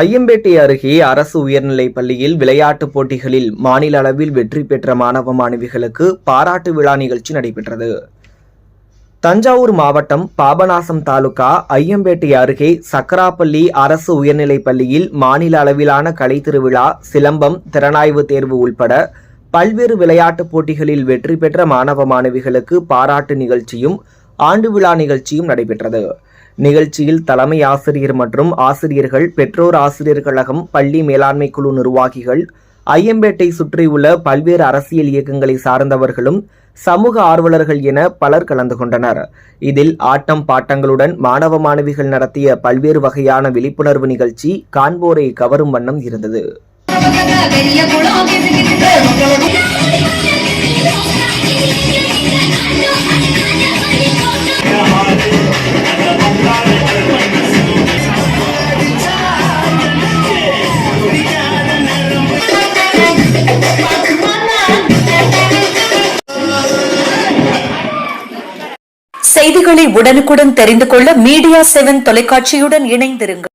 ஐயம்பேட்டை அருகே அரசு உயர்நிலைப் பள்ளியில் விளையாட்டுப் போட்டிகளில் மாநில அளவில் வெற்றி பெற்ற மாணவ மாணவிகளுக்கு பாராட்டு விழா நிகழ்ச்சி நடைபெற்றது. தஞ்சாவூர் மாவட்டம் பாபநாசம் தாலுகா ஐயம்பேட்டை அருகே சக்கராப்பள்ளி அரசு உயர்நிலைப் பள்ளியில் மாநில அளவிலான கலை திருவிழா சிலம்பம் திறனாய்வு தேர்வு உள்பட பல்வேறு விளையாட்டுப் போட்டிகளில் வெற்றி பெற்ற மாணவ மாணவிகளுக்கு பாராட்டு நிகழ்ச்சியும் ஆண்டு விழா நிகழ்ச்சியும் நடைபெற்றது. நிகழ்ச்சியில் தலைமை ஆசிரியர் மற்றும் ஆசிரியர்கள் பெற்றோர் ஆசிரியர் கழகம் பள்ளி மேலாண்மை குழு நிர்வாகிகள் ஐயம்பேட்டை சுற்றியுள்ள பல்வேறு அரசியல் இயக்கங்களை சார்ந்தவர்களும் சமூக ஆர்வலர்கள் என பலர் கலந்து கொண்டனர். இதில் ஆட்டம் பாட்டங்களுடன் மாணவ மாணவிகள் நடத்திய பல்வேறு வகையான விழிப்புணர்வு நிகழ்ச்சி காண்போரை கவரும் வண்ணம் இருந்தது. செய்திகளை உடனுக்குடன் தெரிந்து கொள்ள மீடியா செவன் தொலைக்காட்சியுடன் இணைந்திருங்கள்.